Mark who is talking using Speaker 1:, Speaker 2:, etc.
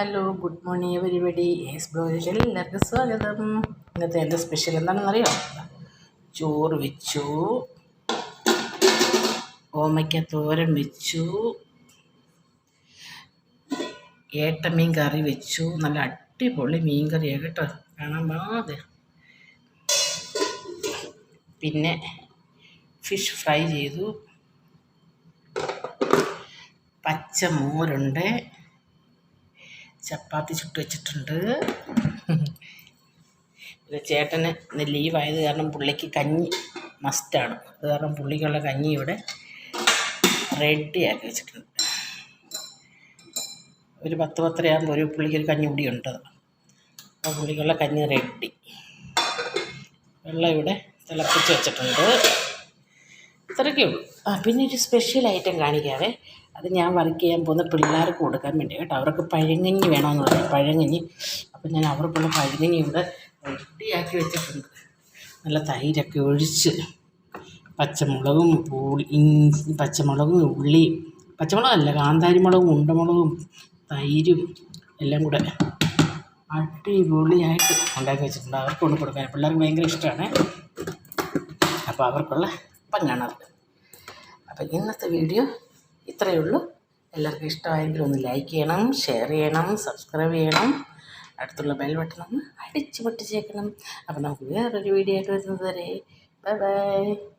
Speaker 1: Hello good morning everybody S ബ്ലോഗിൽ എല്ലാവർക്കും സ്വാഗതം. ഇന്നത്തെ എന്റെ സ്പെഷ്യൽ എന്താണെന്നറിയോ? ചോറ് വെച്ചു. ഓമയ്ക്ക തോരൻ വെച്ചു. ഏട്ടമീൻ കറി വെച്ചു. നല്ല അടിപൊളി മീൻ കറിയാണ് കേട്ടോ. കാണാൻ പാതെ പിന്നെ ഫിഷ് ഫ്രൈ ചെയ്തു. പച്ചമോരുണ്ട്. ചപ്പാത്തി ചുട്ട് വെച്ചിട്ടുണ്ട്. ചേട്ടന് ഇന്ന് ലീവായത് കാരണം പുള്ളിക്ക് കഞ്ഞി മസ്റ്റാണ് അത് കാരണം പുള്ളിക്കുള്ള കഞ്ഞി ഇവിടെ റെഡിയാക്കി വെച്ചിട്ടുണ്ട്. ഒരു പത്ത് പത്തരയാകുമ്പോൾ ഒരു പുള്ളിക്കൊരു കഞ്ഞി കൂടി ഉണ്ട്. അപ്പോൾ പുള്ളിക്കുള്ള കഞ്ഞി റെഡി വെള്ളം ഇവിടെ തിളപ്പിച്ച് വെച്ചിട്ടുണ്ട്. ഇത്രയൊക്കെ ഉള്ളൂ ആ പിന്നെ ഒരു സ്പെഷ്യൽ ഐറ്റം കാണിക്കാവേ. അത് ഞാൻ വർക്ക് ചെയ്യാൻ പോകുന്ന പിള്ളേർക്ക് കൊടുക്കാൻ വേണ്ടി കേട്ടോ. അവർക്ക് പഴങ്കഞ്ഞി വേണമെന്ന് പറയും. പഴങ്കഞ്ഞി അപ്പം ഞാൻ അവർക്കുള്ള പഴങ്കഞ്ഞി ഇവിടെ റെഡിയാക്കി വെച്ചിട്ടുണ്ട്. നല്ല തൈരൊക്കെ ഒഴിച്ച്. പച്ചമുളകും പുളി ഇഞ്ചി പച്ചമുളകും ഉള്ളിയും. പച്ചമുളകല്ല കാന്താരി മുളകും ഉണ്ടമുളകും തൈരും എല്ലാം കൂടെ അടിപൊളിയായിട്ട് ഉണ്ടാക്കി വെച്ചിട്ടുണ്ട്. അവർക്ക് കൊണ്ട് കൊടുക്കാൻ. പിള്ളേർക്ക് ഭയങ്കര ഇഷ്ടമാണ്. അപ്പോൾ അവർക്കുള്ള പങ്കാണത് അപ്പോൾ ഇന്നത്തെ വീഡിയോ ഇത്രയേ ഉള്ളൂ. എല്ലാവർക്കും ഇഷ്ടമായെങ്കിൽ ഒന്ന് ലൈക്ക് ചെയ്യണം ഷെയർ ചെയ്യണം സബ്സ്ക്രൈബ് ചെയ്യണം. അടുത്തുള്ള ബെൽ ബട്ടൺ ഒന്ന് അടിച്ചു പൊട്ടിച്ചേക്കണം. അപ്പം നമുക്ക് വേറൊരു വീഡിയോ ആയിട്ട് വരുന്നത് വരെ. Bye bye.